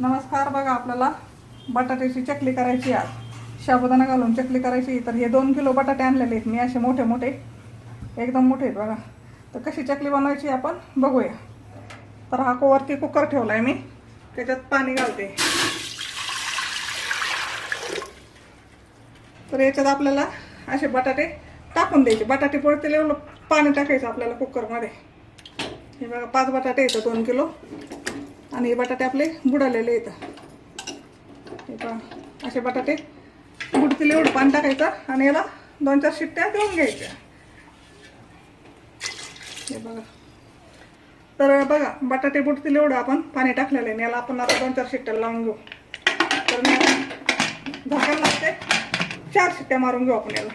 नमस्कार बघा आपल्याला. बटाट्याची चकली करायची आज. शाबुदाना घालून चकली करायची. तर हे दोन किलो बटाटे आणलेले आहेत. मी असे मोठे मोठे. एकदम मोठे आहेत बघा. तर कशी चकली बनवायची आपण बघूया. तर हा कोवरती कुकर ठेवला आहे मी. त्याच्यात पाणी घालते. तर याच्यात आपल्याला असे बटाटे टाकून द्यायचे. बटाटे पडतील एवढं पाणी टाकायचं आपल्याला कुकरमध्ये. हे बघा पाच बटाटे येतं दोन किलो. आणि हे बटाटे आपले बुडालेले येतं हे असे बटाटे. बुडतील एवढं पाणी टाकायचं आणि याला दोन चार शिट्ट्या देऊन घ्यायच्या. हे बघा. तर बघा बटाटे बुडतील एवढं आपण पाणी टाकलेलं आहे. याला आपण आता दोन चार शिट्ट्या लावून घेऊ. तर मी आता झाकण लागते चार शिट्ट्या मारून घेऊ आपण याला.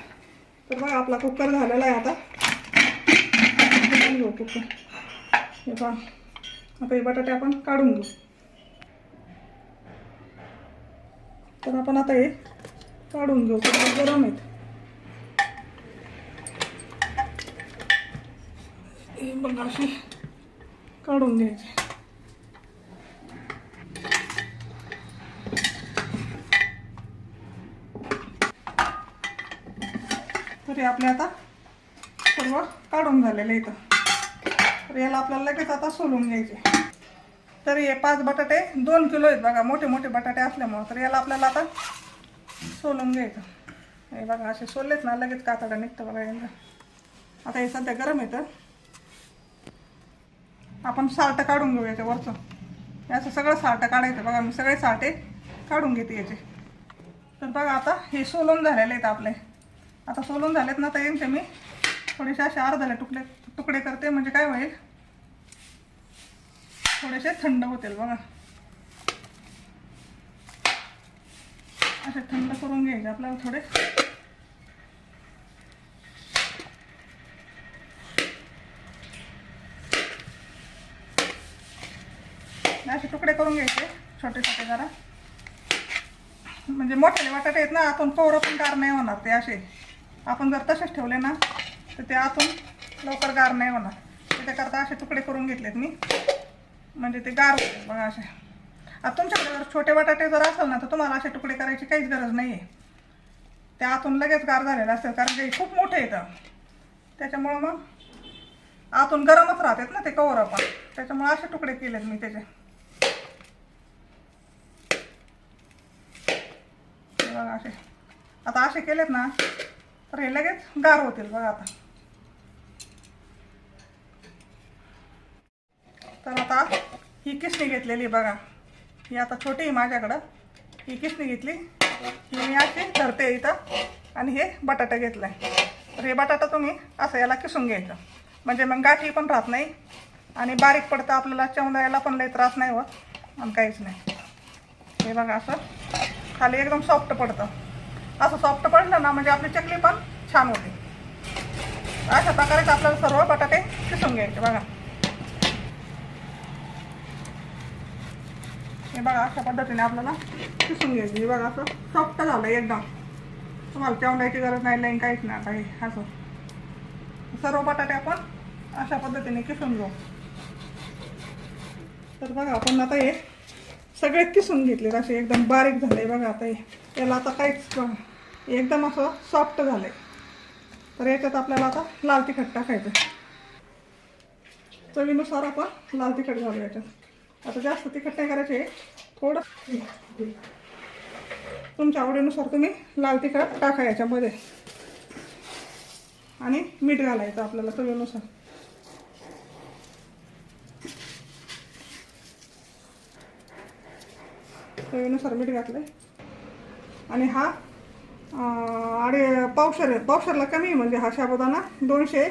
तर बघा आपला कुकर झालेला आहे आता. घेऊ कुकर हे बघा आता हे बटाटे आपण काढून घेऊ. तर आपण आता हे काढून घेऊ तर गरम आहेत. हे बघा अशी काढून घ्यायची. तर हे आपले आता सर्व काढून झालेलं इथं तर याला आपल्याला लगेच आता सोलून घ्यायचे. तर हे पाच बटाटे दोन किलो आहेत बघा मोठे मोठे बटाटे असल्यामुळं. तर याला आपल्याला आता सोलून घ्यायचं. हे बघा असे सोललेत ना लगेच कातडा निघतं बघा यांना आता हे सध्या गरम येतं आपण साल्ट काढून घेऊ याच्या वरचं. सगळं साल्ट काढायचं बघा मी सगळे साल्टे काढून घेते याचे. तर बघा आता हे सोलून झालेले आहेत आपले. आता सोलून झालेत ना तर यांचे मी थोडेसे असे अर्धाले तुकडे तुकडे करते म्हणजे काय होईल? थोडेसे थंड होतील बघा. असे थंड करून घ्यायचे आपल्याला थोडे. असे तुकडे करून घ्यायचे छोटे छोटे जरा. म्हणजे मोठे वाटाटे आहेत ना आतून पोरं पण गार नाही होणार ते असे. आपण जर तसेच ठेवले ना तर ते आतून लवकर गार नाही होणार. त्याच्याकरता असे तुकडे करून घेतलेत मी. म्हणजे ते गार होतील बघा असे. आता तुमच्याकडे जर छोटे बटाटे जर असेल ना तर तुम्हाला असे तुकडे करायची काहीच गरज नाही आहे ते आतून लगेच गार झालेलं असेल कारण ते खूप मोठे येतं त्याच्यामुळं मग आतून गरमच राहतात ना ते कवर त्याच्यामुळं त्याच्यामुळे असे तुकडे केलेत मी त्याचे. बघा असे. आता असे केलेत ना तर हे लगेच गार होतील बघा आता. तर आता ही किसणी घेतलेली बघा. ही आता छोटी आहे माझ्याकडं. ही किसणी घेतली. ही मी अशी धरते इथं आणि हे बटाटा घेतलं आहे तर हे बटाटा तुम्ही असं याला किसून घ्यायचं. म्हणजे मग गाठी पण राहत नाही आणि बारीक पडतं आपल्याला चवदायला पण लई त्रास नाही होत आणि काहीच नाही. हे बघा असं खाली एकदम सॉफ्ट पडतं. असं सॉफ्ट पडलं ना म्हणजे आपली चकली पण छान होते. अशा प्रकारेच आपल्याला सर्व बटाटे किसून घ्यायचे बघा. हे बघा अशा पद्धतीने आपल्याला किसून घ्यायची. हे बघा असं सॉफ्ट झालं एकदम. तुम्हाला तेवढ्याची गरज नाही लाईन काहीच नाही आता हे असं. सर्व बटाटे आपण अशा पद्धतीने किसून घेऊ. तर बघा आपण आता हे सगळे किसून घेतले असे एकदम बारीक झाले बघा आता हे. याला आता काहीच एकदम असं सॉफ्ट झालं तर याच्यात आपल्याला आता लाल तिखट टाकायचं चवीनुसार आपण लाल तिखट घालू याच्यात. आता जास्त तिखट नाही करायचे थोडं तुमच्या आवडीनुसार तुम्ही लाल तिखट टाका याच्यामध्ये. आणि मीठ घालायचं आपल्याला चवीनुसार. चवीनुसार मीठ घातलं आणि हा अडे पावशर आहे. पावशरला कमी आहे म्हणजे हा शाबुदाना दोनशे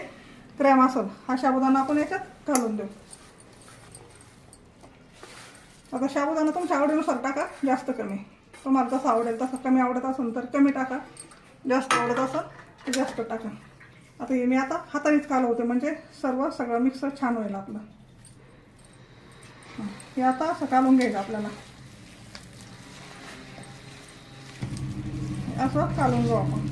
ग्रॅम असेल. हा शाबुदाना आपण याच्यात घालून देऊ. आता साबुदाणा तुमच्या आवडीनुसार टाका जास्त कमी. तुम्हाला जसं आवडेल तसं कमी आवडत असेल तर कमी टाका. जास्त आवडत असेल तर जास्त टाका. आता हे मी आता हातानेच कालवते म्हणजे सर्व सगळं मिक्सर छान होईल आपलं. हे आता असं कालून घ्यायचं आपल्याला. असं कालून घेऊ आपण.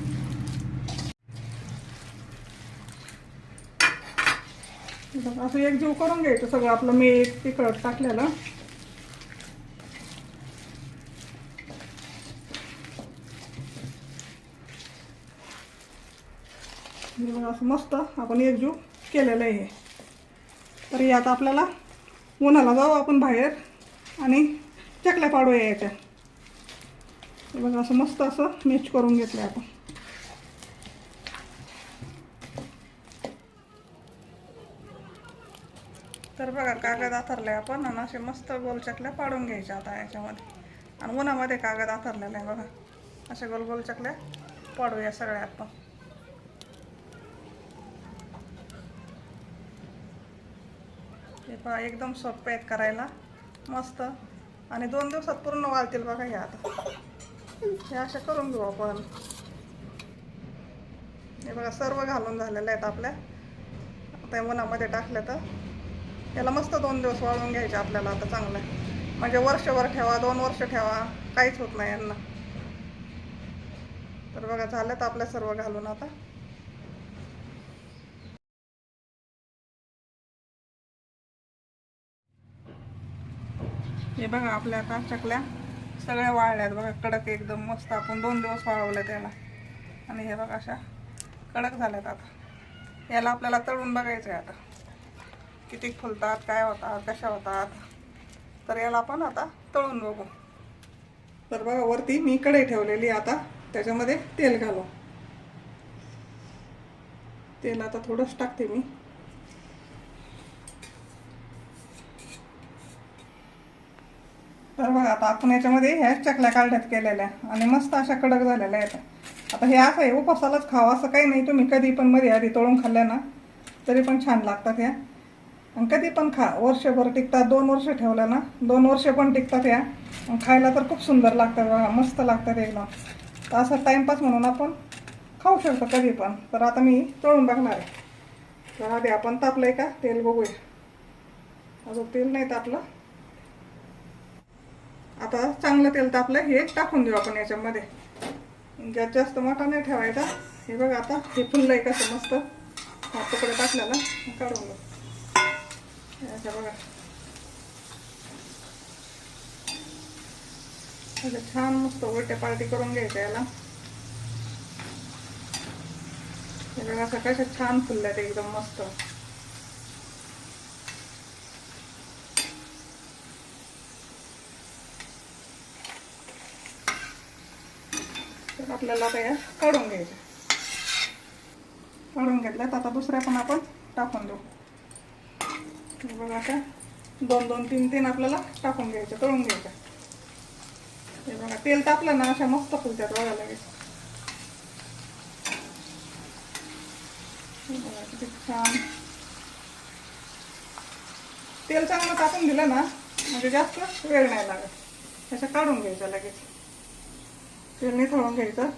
असं एक जीव करून घ्यायचं सगळं आपलं मीठ तिखट टाकलेलं. म्हणजे बघा असं मस्त आपण एकजूट केलेलं आहे. तर हे आता आपल्याला उन्हाला जाऊ आपण बाहेर आणि चकल्या पाडूया याच्या बघा असं मस्त असं मॅच करून घेतलं आपण. तर बघा कागद आथरले आपण आणि असे मस्त गोल चकल्या पाडून घ्यायच्या आता याच्यामध्ये. आणि उन्हामध्ये कागद आथरलेला आहे बघा. असे गोल गोल चकल्या पाडूया सगळ्या आपण हे पहा एकदम सोपे आहेत करायला. मस्त. आणि दोन दिवसात पूर्ण वाळतील बघा हे आता. हे अशा करून घेऊ आपण. हे बघा सर्व घालून झालेले आहेत आपल्या. आता उन्हामध्ये टाकले तर. याला मस्त दोन दिवस वाळून घ्यायचे आपल्याला आता चांगलं. म्हणजे वर्षभर ठेवा दोन वर्ष ठेवा. काहीच होत नाही यांना. तर बघा झालं तर आपल्या सर्व घालून आता. बघा आपल्या आता चकल्या सगळ्या वाळल्यात बघा कडक एकदम मस्त आपण दोन दिवस वाळवल्या त्याला. आणि हे बघा अशा कडक झाल्यात आता. याला आपल्याला तळून बघायचं आहे आता. किती फुलतात काय होतात कशा होतात. तर याला आपण आता तळून बघू. तर बघा वरती मी कढई ठेवलेली आता. त्याच्यामध्ये तेल घालू. तेल आता थोडंच टाकते मी. तर बघा आता आपण याच्यामध्ये ह्या चकल्या काढण्यात केलेल्या. आणि मस्त अशा कडक झालेल्या आहेत. आता हे असं आहे उपासालाच खावं असं काही नाही. तुम्ही कधी पण मध्ये आधी तळून खाल्ल्या ना तरी पण छान लागतात ह्या. आणि कधी पण खा वर्षभर टिकतात. दोन वर्ष ठेवल्या ना दोन वर्ष पण टिकतात ह्या. खायला तर खूप सुंदर लागतात बघा मस्त लागतात एकदम. तर असं टाईमपास म्हणून आपण खाऊ शकतो कधी पण. तर आता मी तळून बघणार आहे. तर आधी आपण तापलं आहे का? तेल बघूया. अजून तेल नाही तापलं. आता चांगलं तेल तापलं हे टाकून देऊ आपण याच्यामध्ये. जास्त जास्त मोठा नाही ठेवायचा. हे बघा आता हे फुललं आहे कसं मस्त. हा तुकडे टाकलेला काढून घेऊ. याच्या बघा. त्याला छान मस्त उलट्या पार्टी करून घ्यायचं याला. हे बघा असं कशा छान फुलल्यात एकदम मस्त तर आपल्याला आता काढून घ्यायचं. काढून घेतल्यात. आता दुसऱ्या पण आपण टाकून देऊ. बघा आता दोन दोन तीन तीन आपल्याला टाकून घ्यायचं तळून घ्यायचं. हे बघा तेल तापलं ना अशा मस्त फुलतात बघा लगेच. बघा किती छान. तेल चांगलं टाकून दिलं ना म्हणजे जास्त वेळ नाही लागत. अशा काढून घ्यायचं लगेच. पेरणी थळून घ्यायचं.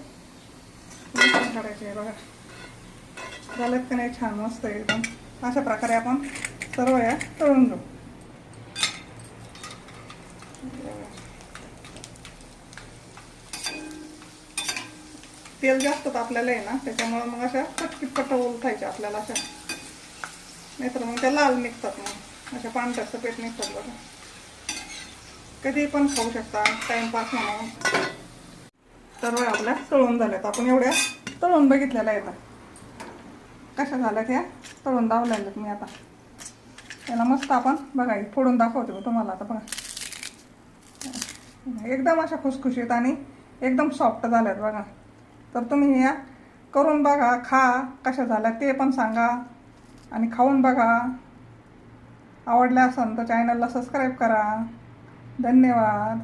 निथळून काढायचं बघा. झालं का नाही छान मस्त एकदम. अशा प्रकारे आपण सर्व या तळून घेऊ. तेल जास्त आपल्याला आहे ना त्याच्यामुळं मग अशा पटकीत पट खायच्या आपल्याला अशा. नाहीतर मग त्या लाल निघतात मग. अशा पांढऱ्या सफेद निघतात बघा. कधी पण खाऊ शकता टाइमपास म्हणून. सर्व आपल्या तळून झाल्यात. आपण एवढ्या तळून बघितलेल्या आहेत. कशा झाल्यात त्या तळून दावलेल्या आहेत मी आता. त्याला मस्त आपण बघा फोडून दाखवते मी तुम्हाला आता बघा. एकदम अशा खुसखुशीत आणि एकदम सॉफ्ट झाल्यात बघा. तर तुम्ही या करून बघा खा कशा झाल्या ते पण सांगा आणि खाऊन बघा. आवडल्या असेल तर चॅनलला सबस्क्राईब करा. धन्यवाद.